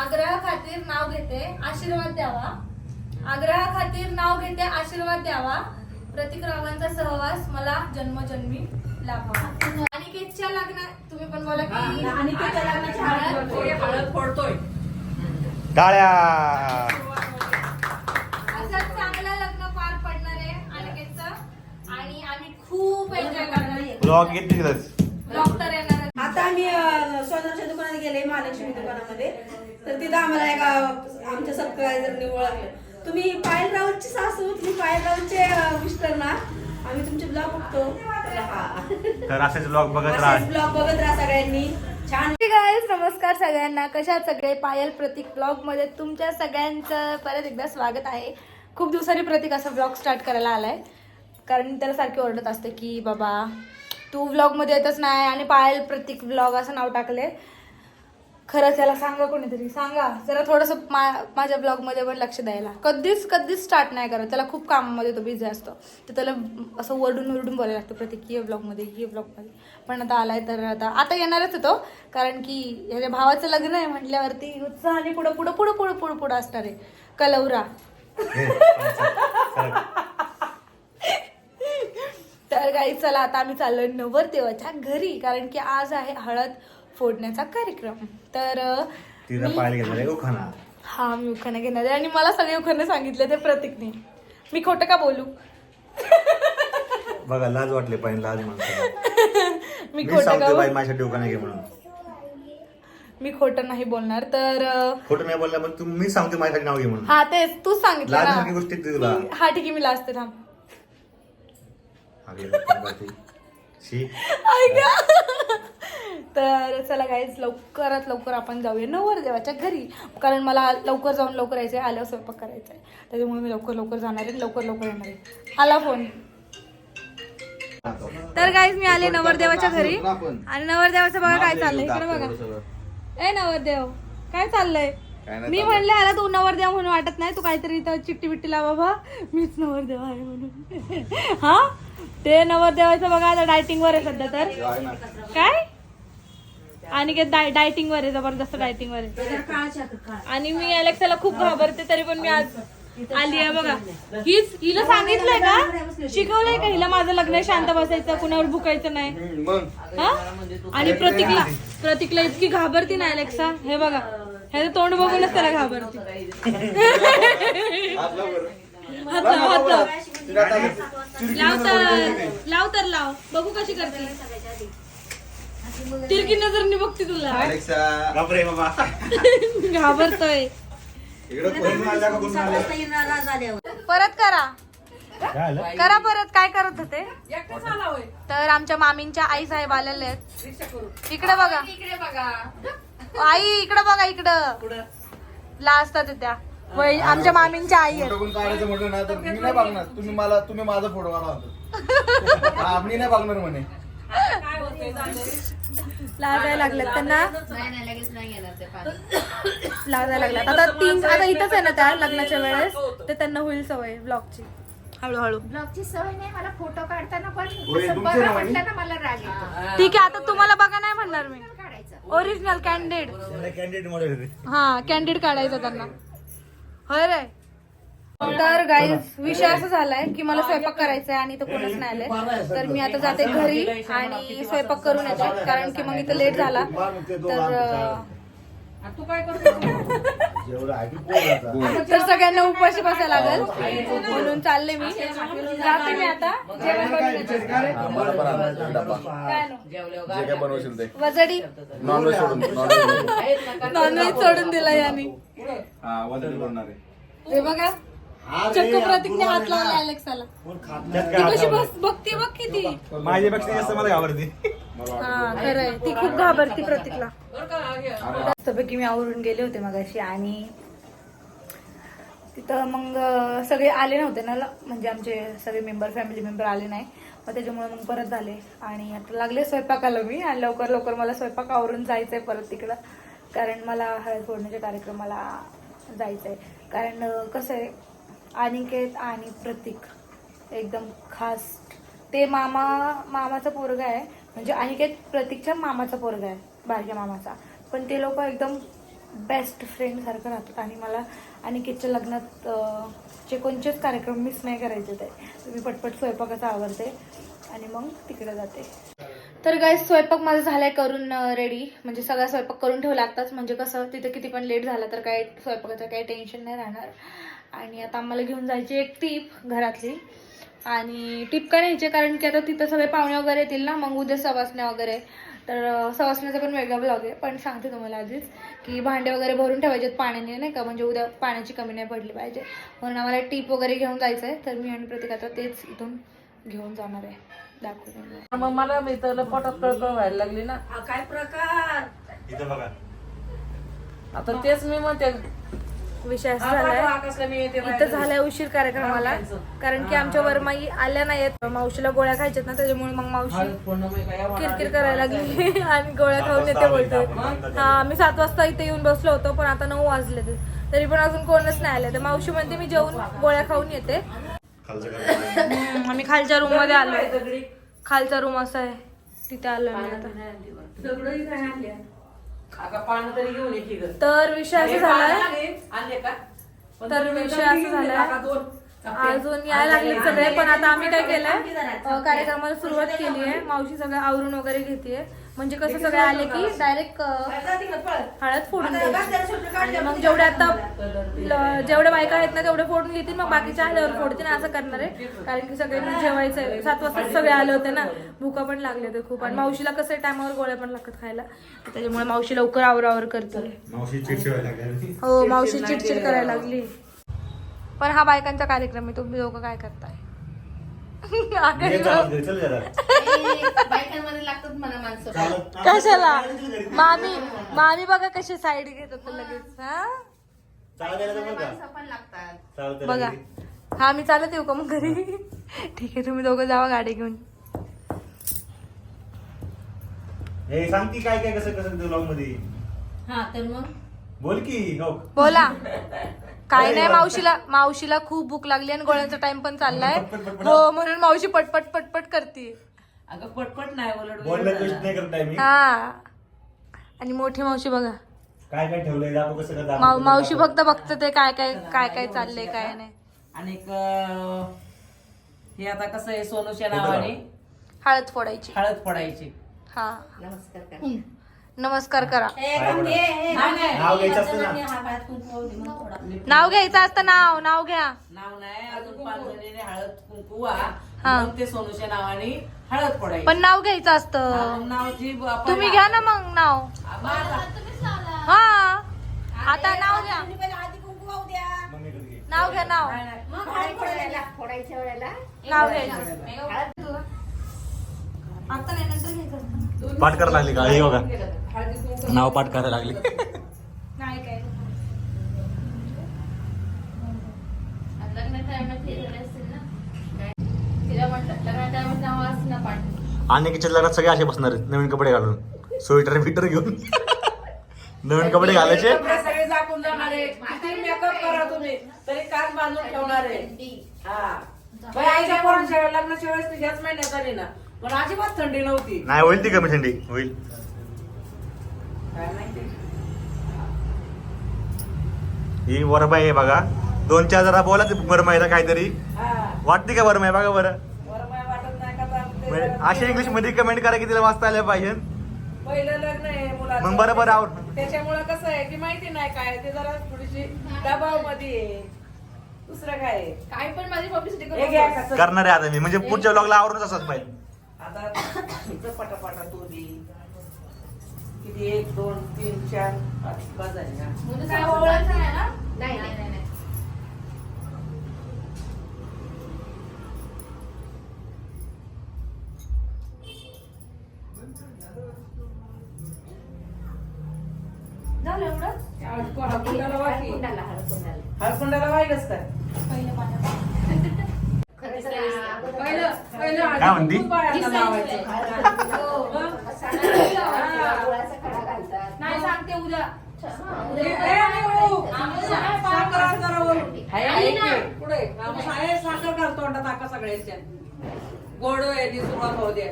आग्रह खातीर नाव घेते आशीर्वाद द्यावा. आग्रह खातीर नाव घेते आशीर्वाद द्यावा. प्रतीक रावांचा सहवास मला जन्मजन्मी लाभावा. अनिकेतच्या लग्नात तुम्ही पण बोला की अनिकेतच्या लग्नाची हळद हळद फोडतोय. टाळ्या! असं चांगलं लग्न पार पडणार आहे अनिकेतचं. आणि आम्ही खूप एन्जॉय करणार आहे. ब्लॉग. आता आम्ही अ, सोनारच्या दुकानात गेले महालक्ष्मी दुकानामध्ये. तर तिथं आम्हाला एका आमच्या सबस्क्रायझरने ओळखलं. तुम्ही पायल राऊतची सासू तुम्ही पायल राऊतचे मिस्टर ना. आम्ही तुमचे ब्लॉग बघतो. तर हा. तर असेच ब्लॉग बघत राहा. ब्लॉग बघत राहा सगळ्यांनी. छान. गाईज नमस्कार सगळ्यांना. कशा आहात सगळे? पायल प्रतीक ब्लॉगमध्ये तुमच्या सगळ्यांचं परत एकदा स्वागत आहे. खूप दिवसांनी प्रतीक असा ब्लॉग स्टार्ट करायला आलाय. कारण त्याला सारखी ओरडत असते की बाबा तू व्लॉगमध्ये येतच नाही आणि पायल प्रतीक ब्लॉग असं नाव टाकले खरंच त्याला सांगा कोणीतरी. सांगा. जरा थोडंसं मा माझ्या ब्लॉगमध्ये पण लक्ष द्यायला. कधीच कधीच स्टार्ट नाही करत. त्याला खूप कामामध्ये तो बिझी असतो. तर त्याला असं ओरडून ओरडून बोलायला लागतं प्रत्येक ये ब्लॉगमध्ये ये ब्लॉगमध्ये पण आता आलाय तर आता आता येणारच होतो कारण की याच्या भावाचं लग्न आहे म्हटल्यावरती उत्साहाने पुढं पुढं पुढं पुढं पुढं पुढं असणार आहे. कलौरा तर काही चला आता आम्ही चाललोय नवरदेवाच्या घरी कारण की आज आहे हळद फोडण्याचा कार्यक्रम. तर पाहायला हा मी उखाणे घेणार आहे. आणि मला सगळे उखाणे सांगितले ते प्रतीकने. मी खोटं का बोलू? बघा लाज वाटले पाहिजे लाज माणसाला. मी मी खोटं का सांगतो बाई बोलू? माझ्या डोका नाही घे म्हणून. मी खोटं नाही बोलणार तर अं, खोटं नाही बोलला पण तू मी सांगतो माझ्यासाठी नाव घे म्हणून. हा तेच तूच सांगितलं ना. गोष्टी तुला. हा ठीक आहे मी लाजते थांब अगं, लक्ष्मीपती. शी ऐका. तर चला गाईज लवकरात लवकर आपण जाऊया नवरदेवाच्या घरी. कारण मला लवकर जाऊन लवकर यायचंय आल्यावर स्वयंपाक करायचा आहे त्याच्यामुळे मी लवकर लवकर जाणार आहे लवकर लवकर येणार आहे. आला फोन तर गाईज मी आले नवरदेवाच्या घरी. आणि नवरदेवाचं बघा काय चाललंय. इकडे बघा. ए नवरदेव काय चाललंय? मी म्हणले आला तू नवरदेव म्हणून वाटत नाही. तू काहीतरी इथं चिट्टी बिट्टी लावा बा मीच नवरदेव आहे म्हणून. हा? ते नवरदेवाचं बघा आता डायटिंग वर आहे सध्या तर. काय? आणि डायटिंग वर आहे जबरदस्त डायटिंग वर आहे. आणि मी अलेक्साला खूप घाबरते तरी पण मी आज आली आहे बघा. हीच हिला सांगितलंय का? शिकवलंय का हिला माझं लग्न शांत बसायचं कुणावर भुकायचं नाही? हा? आणि प्रतीकला प्रतीकला इतकी घाबरती ना अलेक्सा. हे बघा. ह्याचं तोंड बघूनच त्याला घाबरते. हात लाव, हात लाव. लाव तर लाव. तर लाव बघू कशी करते. तिरकी नजरनी बघते तुला. बापरे बाबा. घाबरतोय. परत करा काय आलं? करा. परत. काय करत होते? तर आमच्या मामींच्या आई साहेब आलेले आहेत. इकडे बघा. आई इकडे बघा इकडं. ला असतात त्या. आमच्या मामींच्या आई आहेत. फोटो पण काढायचं म्हटलं ना तर मी नाही बघणार. तुम्ही मला तुम्ही माझा फोटो काढा म्हणतो हा, मी नाही बघणार म्हणे. काय होतंय झालंय लाजायला लागलेत त्यांना लाजायला लागल्यात आता तीन आता इथंच आहे ना त्या लग्नाच्या वेळेस. तर त्यांना होईल सवय ब्लॉगची हळूहळू. ब्लॉगची सवय नाही मला फोटो काढताना पण बघा ना म्हणे? म्हटलं ना मला राग येतो. ठीक आहे आता तुम्हाला बघा नाही म्हणणार मी. काढायचं. ओरिजिनल कॅन्डिड कॅन्डिडेट मॉडेल हा कॅन्डिड काढायचं त्यांना. होय रे. तर गाईज विषय असा झालाय की मला स्वयंपाक करायचा आहे आणि तो कोणच नाही आले तर मी आता जाते घरी आणि स्वयंपाक करून येते कारण की मग इथं लेट झाला. तर तू काय करतो? जेवढं आहे की पोराचा. तर सगळ्यांना उपाशी बसायला लागेल. म्हणून चालले मी. जाते मी आता. जेवण बनवून येते. हा, बरं, बरं, आणायचा डब्बा. काय नो? जे काय बनवशील ते. वजडी. नॉनव्हेज सोडून नॉनव्हेज नॉनव्हेज सोडून दिला याने. हा वजन बनवणार आहे. हे बघा. चक्क प्रतीकने हात लावला अलेक्साला. ती कशी? बस बघते बघ किती. माझ्यापेक्षा जास्त मला घाबरते हा खरंय. ती खूप घाबरती प्रतीकला. मस्तपैकी मी आवरून गेले होते मगाशी आणि तिथं मग सगळे आले नव्हते ना म्हणजे आमचे सगळे मेंबर फॅमिली मेंबर आले नाही. मग त्याच्यामुळे मग परत झाले. आणि आता लागले स्वयंपाकाला मी आणि लवकर लवकर मला स्वयंपाक आवरून जायचंय परत तिकडं. कारण मला हळद फोडण्याच्या कार्यक्रमाला जायचंय. कारण कसं आहे अनिकेत आणि प्रतीक एकदम खास. ते मामा मामाचा पोरगा आहे. म्हणजे अनिकेत प्रतीकच्या मामाचा पोरगा आहे बारक्या मामाचा. पण ते लोक एकदम बेस्ट फ्रेंडसारखं राहतात. आणि मला अनिकेतच्या लग्नात चे कोणतेच कार्यक्रम मिस नाही करायचे ते मी पटपट स्वयंपाकाचा आवडते आणि मग तिकडे जाते. तर काय स्वयंपाक माझा झालाय करून रेडी म्हणजे सगळा स्वयंपाक करून ठेवला आत्ताच. म्हणजे कसं तिथे किती पण लेट झाला तर काय स्वयंपाकाचं काही टेन्शन नाही राहणार. आणि आता आम्हाला घेऊन जायची एक टीप घरातली. आणि टीप का न्यायची? कारण की आता तिथं सगळे पाहुणे वगैरे येतील ना मग उद्या सवासण्या वगैरे. तर सवासण्याचा पण वेगळा ब्लॉग आहे. पण सांगते तुम्हाला आधीच की भांडे वगैरे भरून ठेवायचे पाण्याने नाही का? म्हणजे उद्या पाण्याची कमी नाही पडली पाहिजे. म्हणून आम्हाला टीप वगैरे घेऊन जायचं आहे. तर मी आणि प्रत्येक आता तेच इथून घेऊन जाणार आहे. दाखवते मग मला मी तर पोटात कळकळ व्हायला लागली ना. हा, काय प्रकार? इथं बघा. आता तेच मी म्हणते विषय असा हा, झालाय. इथं झालाय उशीर कार्यक्रमाला. कारण की आमच्या वरमाई आल्या नाहीत मावशीला गोळ्या खायच्यात ना त्याच्यामुळे मग मावशी किरकिर करायला लागली आणि गोळ्या खाऊन येते बोलते हा मी सात वाजता इथे येऊन बसलो होतो पण आता नऊ वाजले तरी पण अजून कोणच नाही आले. तर मावशी म्हणते मी जेवून गोळ्या खाऊन येते. आम्ही खालच्या रूममध्ये आलोय. खालचा रूम असा आहे. तिथे आलोय मी आता. तरी विषय असा झालाय. तर विषय असा झालाय. अजून यायला लागले सगळे पण आता आम्ही काय केलंय? कार्यक्रमाला सुरुवात केली आहे मावशी सगळं आवरून वगैरे घेते म्हणजे कसं सगळे आले की डायरेक्ट. हळद फोडून द्यायची. मग जेवढे आता जेवढे बायका आहेत ना तेवढे फोडून घेतील मग बाकीच्या आल्यावर फोडतील. असं करणार आहे. कारण की सगळे जेवायचं आहे. सात वाजता सगळे आले होते ना. भुका पण लागले होते खूप. आणि मावशीला कसं टायमावर गोळ्या पण लागतात खायला. त्याच्यामुळे मावशी लवकर आवरावर करते मावशी चिडचिड व्हायला लागली. हो मावशी चिडचिड करायला लागली. पण हा बायकांचा कार्यक्रम आहे तुम्ही दोघं काय करताय ये चालत घरी, चल जरा. बायकांमध्ये लागतात मला माणसं. चालत. कशाला. मामी मामी बघा कशी साईड घेत होतं लगेच हा? माणसं पण लागतात. यायला बघा. हा मी चालत येऊ का मग घरी? ठीक आहे तुम्ही दोघं जावा गाडी घेऊन. सांगती काय काय कसं कसं ब्लॉगमध्ये? हा तर मग? बोल की हो बोला. काय नाही मावशीला मावशीला खूप भूक लागली आणि गोळ्यांचा टाइम पण चाललाय. पटपट, पटपट. हो म्हणून मावशी पटपट पटपट करते. अगं पटपट नाही बोलणं कष्ट नाही करत आहे मी. हा. आणि मोठी मावशी बघा. काय काय ठेवलंय? दाखव कसं माव- मावशी फक्त बघत ते काय काय काय काय चाललंय काय नाही. आणि हे आता कसं आहे सोनूच्या नावाने? हळद फोडायची. हळद पडायची हा. नमस्कार करा नमस्कार करा. नाव घ्यायचं असतं ना. हा पायात कुंकू लावू दे मग थोडा. नाव घ्यायचं असतं नाव नाव घ्या. नाव नाही अजून पाच जणीने हळद कुंकू वा हा. मग ते सोनूच्या नावाने हळद पडायची पण नाव घ्यायचं असतं. मग नाव जी आपण- तुम्ही घ्या ना मग नाव. हा. आता नाव घ्या. घे. नाव घ्या नाव. नाव घ्यायचं. आता नाही नंतर घ्यायचं पाठ करायला लागली का? हे बघा. नाव पाठ करायला लागली. आणि किचन लग्नात सगळे असे बसणार आहेत नवीन कपडे घालून. स्वेटर बिटर घेऊन. नवीन कपडे घालायचे. कपडे सगळे झाकून जाणार आहे किती मेकअप करा तुम्ही तरी कान बांधून ठेवणार आहे हा. बाई, आईच्या पोरांच्या वेळेस लग्नाच्या वेळेस ती ह्याच महिन्यात आली ना. पण अजिबात थंडी नव्हती. नाही होईल ती कमी थंडी. होईल. काय माहिती? ही वरमाई आहे बघा. दोन चार जरा बोला ते वरमाईला काहीतरी. हा. वाटते का वरमाई? बघा बरं. वाटत नाही का म्हणजे अशा इंग्लिशमध्ये कमेंट करा की तिला वाचता आल्या पाहिजे. पहिलं लग्न आहे मुलाचं. मग बरोबर आवर त्याच्यामुळे कसं आहे की माहिती नाही काय ते जरा थोडीशी दबावमध्ये आहे. दुसरं काय आहे? काय पण माझी पब्लिसिटी हे घ्या करणार आहे आता मी. म्हणजे पुढच्या ब्लॉगला आवरूनच असंच पाहिजे. आता इथं पटापटा तू दे किती एक दोन तीन चार पाच पाच झाले ना. म्हणजे काय ओळख नाही ना? नाही नाही नाही, नाही. झालं एवढं? हळकुंडाला हळकुंडाला हळकुंडाला काय पहिलं पाण्यात खरंच ना. पहिलं पहिलं हळदी काय म्हणती? नाही सांगते उद्या. पुढे. साखर घालतो सगळ्याच्या गोड सुरुवात होऊ दे.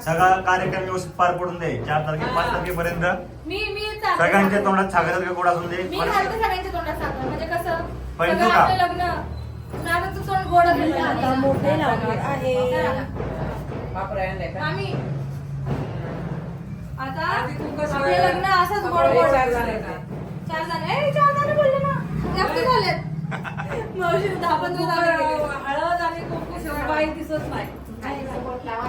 सगळा कार्यक्रम व्यवस्थित पार पडून दे. चार तारखे पाच तारखेपर्यंत. सगळ्यांच्या. तोंडात साखर का गोड असून दे. मी मला- घालते सगळ्यांच्या तोंडात साखर. म्हणजे कसं? पण का? आपलं लग्न नानाचं तोंड गोड आता मोठे लावले आहे. बापरे आणलंय का? आम्ही आता आपलं लग्न असंच गोड चार झाले ए चार जण बोलले ना. जास्त झालेत. मावशी दहा पंधरा झाले गेले. हळद आणि कुंकू शिवाय बाई दिसत नाही.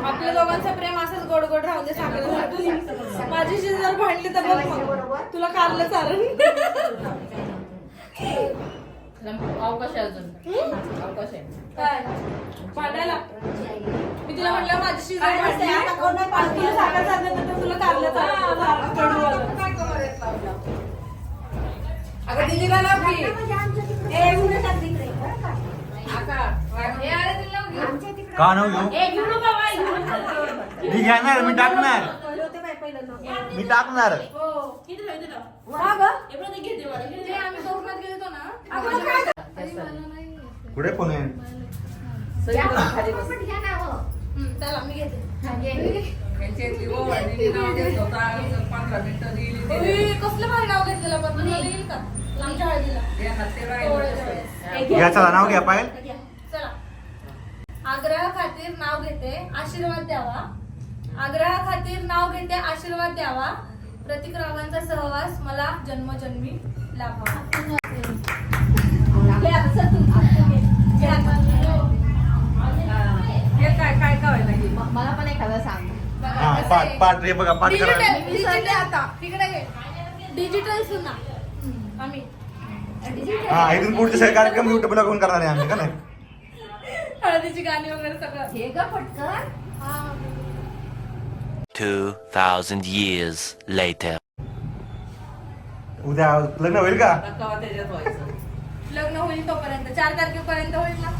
आपल्या दोघांचं प्रेम असंच गोड गोड राहू दे साखर माझी जर भांडली तर बघ. तुला कारलं चालेल. अवकाश आहे अजून. अवकाश आहे. काय? मी तिला म्हटलं माझ्याशी आणि तुला साखर चाललं तर तुला कारलं आलं. अगं लाव की? ए. आका, हे अरे तिला. का नाव घेऊ ए, घेऊ नका बाई, घेऊ नका. मी घेणार मी टाकणार. मी टाकणार? हा? हे. पुढे फोन आहे? तिने. उई, कसलं भारी नाव घेतलेलं पण हे. घ्या. चला नाव घ्या चला आग्रह खातीर नाव घेते आशीर्वाद द्यावा. आग्रह खातीर नाव घेते आशीर्वाद द्यावा. प्रतीक रावांचा सहवास मला जन्मजन्मी लाभावा. हे. हे मला पण एखादा सांग. बघा, हा कसं पाठ आहे. पाठ रे बघा पाठ करा. डिजिटल डिजिटल आता. तिकडे घे. डिजिटल सुना. आम्ही. हा इथून पुढचे कार्यक्रम युट्यूब ला कोण करणार आहे आम्ही का नाही? हळदीची गाणी वगैरे सगळं. हे ग पटकन. हा. 2,000 years later. उद्या लग्न होईल का? कवा त्याच्यात व्हायचं. लग्न होईल तोपर्यंत. चार तारखेपर्यंत होईल ना?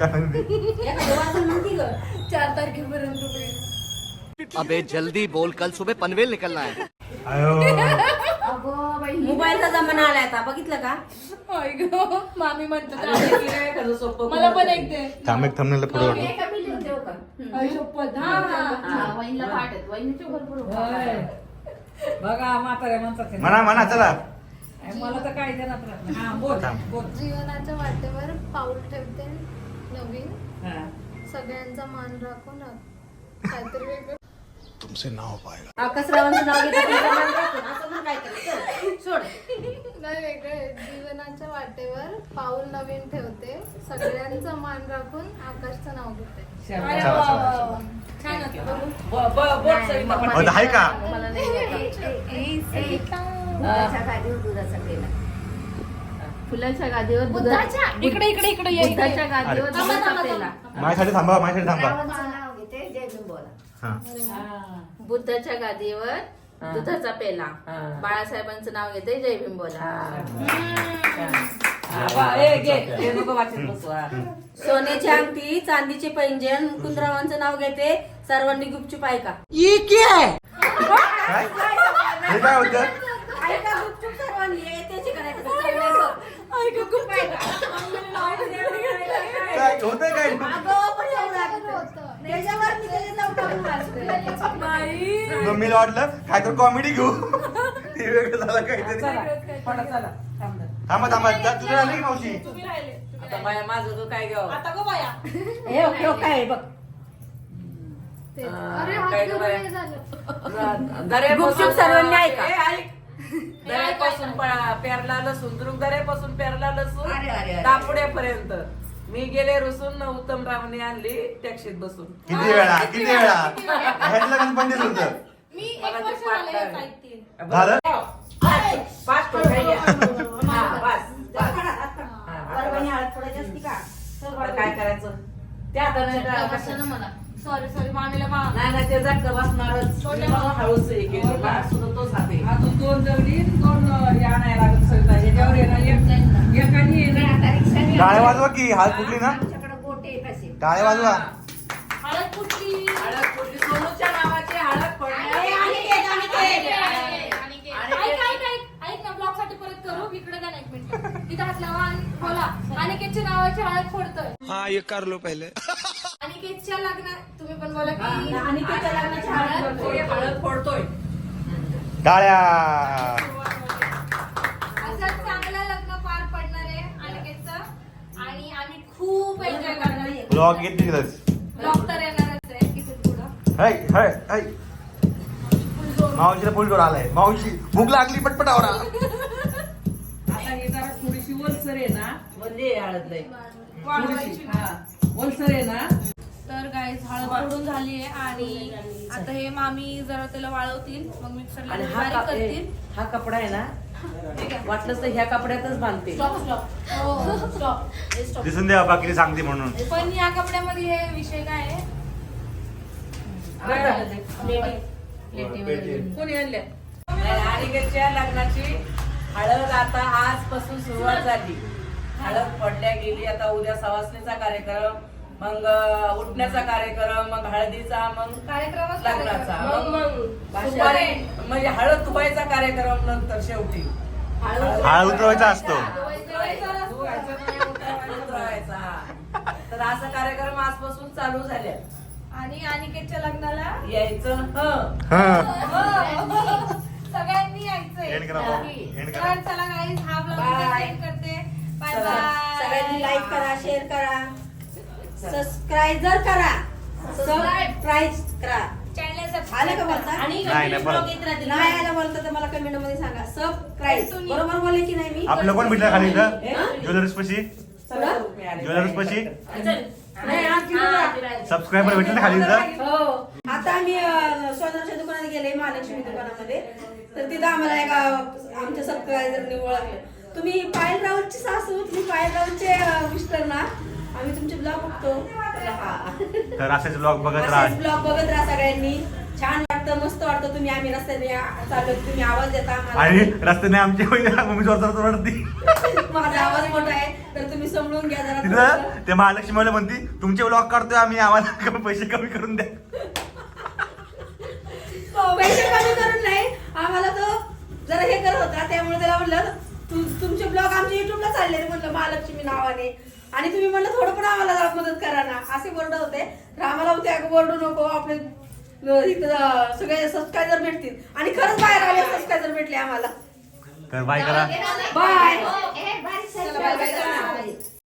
काय म्हणते? एखादं वाजून म्हणती गं. चार तारखेपर्यंत होईल. अबे जल्दी बोल. कल सुबह पनवेल निकलना है। मोबाईलचा जमाना आलाय आता बघितलं का? होय ग मामी म्हणतो मला पण एक दे. थांब एक पुढे वाटलं. बघा म्हातारे म्हणतात. म्हणा म्हणा चला. मला तर काय देणार. हा बोल. बोल. जीवनाच्या वाटेवर पाऊल ठेवते नवीन. हा. सगळ्यांचा मान राखून. काहीतरी वेगळं आकाशरावांचं नाव घेतं तुमचं मान राखून. असं म्हण काहीतरी. चल, सोड नाही वेगळं आहे. जीवनाच्या वाटेवर पाऊल नवीन ठेवते सगळ्यांचा मान राखून आकाशचं नाव घेते. अरे वा, वा. वा. छान होतं. सविता. आहे का मला नाही दुधाच्या गाडीवर दुधाचा पेला फुलाच्या गादीवर बुद्धाच्या इकडे इकडे इकडे ये, इकडे. बुद्धाच्या गादीवर अरे. थांबा, दुधाचा थांबा, पेला थांबा. माझ्यासाठी थांबा माझ्यासाठी नाव. बुद्धाच्या गादीवर. दुधाचा पेला. बाळासाहेबांचं नाव घेते जय भीम बोला बा- ए, घे. नको वाचत बसू, हा. सोन्याची अंगठी चांदीचे पैंजण मुकुंदरावांचं नाव घेते. सर्वांनी गुपचूप ऐका. गुपचूप सर्वांनी. ऐका, मम्मीला वाटलं काय तर कॉमेडी घेऊ. ते वेगळं झालं काहीतरी. चला पडा, चला. थांब. थांबा तुझं राहिली की मावशी? आता. बाया माझं तो काय घ्यावं? आता गो बाया. हे बघ, आहे अरे काय सर्वांनी ऐका. प- पेरला लसूण दुरुक दर्यापासून पेरला लसूण. दापुड्यापर्यंत मी गेले रुसून न उत्तम रावने आणली टॅक्सीत बसून. किती वेळा किती वेळा ह्यातलं पण होतं. मी एक मला ते वर्ष झालं. हेच ऐकते झालं? पाच. हा, बस, बस. परवानी. हळद असती का? आता काय करायचं? त्या हाताने मला. सॉरी सॉरी मामीला मा नाही नाही ते बसणारच. मी मला हळूच हे केली. टाळे वाजवा की हात फुटली ना? टाळे वाजवा. हळद कुठली हळद फोडली सोनूच्या नावाची हळद फोडली ऐक ऐक ऐक ऐक. ना ब्लॉगसाठी परत करू? इकडे द्या ना एक मिनिट. तिथे हात लावा आणि बोला. अनिकेतच्या नावाची हळद फोडतोय. हाँ ये कर लो पहले. अनिकेतच्या लग्नात तुम्ही पण बोला की आणि त्याच्या लग्नाची हळद फोडतोय. टाळ्या असं चांगलं लग्न पार पडणार आहे अनिकेतचं आणि आम्ही खूप एन्जॉय करणार आहे ब्लॉग येत नाही? तिथंच. ब्लॉग तर येणारच आहे इथून पुढं हाय हाय हाय. मावशीला फुल आलाय. मावशी भूक लागली पटपट आवरा. आता हे जरा थोडीशी ओलसर आहे ना. म्हणजे हळद लय थोडीशी हा. ओलसर आहे ना. तर गाईज हळद फोडून झाली आहे आणि आता हे मामी जरा त्याला वाळवतील. मग मिक्सरला आणि हा बारीक करतील. हा कपडा आहे ना वाटलंच तर ह्या कपड्यातच बांधते. दिसून द्या बाकी सांगते म्हणून. पण या कपड्यामध्ये हे विषय काय आहे? कोणी आणल्या? लग्नाची हळद आता आजपासून सुरुवात झाली. हळद पडल्या गेली आता उद्या सवासणीचा कार्यक्रम मग उठण्याचा कार्यक्रम मग हळदीचा मग कार्यक्रमच लग्नाचा. कार्यक्रम. मग म्हणजे हळद तुपायचा कार्यक्रम नंतर शेवटी. हा उतरवायचा असतो. धुवायचा हा. तर असा कार्यक्रम आजपासून चालू झाले आणि अनिकेतच्या लग्नाला? यायचं हं. हा. सगळ्यांनी यायचंय. चला गाईज हा ब्लॉग करते. बाय सगळ्यांनी लाईक करा शेअर करा. सबस्क्राईबर करा. सबस्क्राईब करा. आलं का बोलता? नाही नाही परत नाही आलं बोलता तर मला कमेंटमध्ये सांगा सबस्क्राईब बरोबर बोलले की नाही मी? आपलं कोण भेटलं खाली इथं? ज्वेलर्स पशी. ज्वेलर्स पशी? नाही, आज किती सबस्क्राईबर भेटले ना खाली इथं? हो. आता आम्ही अं, सोनारच्या दुकानात गेले महालक्ष्मी दुकानामध्ये. तर तिथं आम्हाला एका आमच्या सबस्क्रायबरनी ओळखलं. तुम्ही पायल राऊतची सासू तुम्ही पायल राऊतचे मिस्टर ना? आम्ही तुमचे ब्लॉग बघतो. म्हणलं, तर असेच ब्लॉग बघत राहा. ब्लॉग बघत राहा सगळ्यांनी. छान वाटतं मस्त वाटतं तुम्ही आम्ही रस्त्याने चाललो तुम्ही आवाज देता आणि रस्त्याने आमची मम्मी जोर जोर रडती माझा आवाज मोठा आहे तर तुम्ही समजून घ्या जरा तिथं. ते महालक्ष्मी मला म्हणती तुमचे ब्लॉग काढतोय आम्ही आम्हाला पैसे कमी करून द्या. हो, पैसे कमी करून नाही आम्हाला तो जरा हे करत होता त्यामुळे त्याला म्हणलं तुमचे ब्लॉग आमच्या युट्यूबला चालले म्हटलं महालक्ष्मी नावाने. आणि तुम्ही म्हणलं थोडं पण आम्हाला जरा मदत करा ना. असे बोर्ड होते. तर आम्हाला होते अगं बोर्डू नको आपले इथं सगळे सबस्क्रायबर भेटतील. आणि खरंच बाहेर आले सबस्क्रायबर भेटले आम्हाला. तर बाय करा. Bye bye.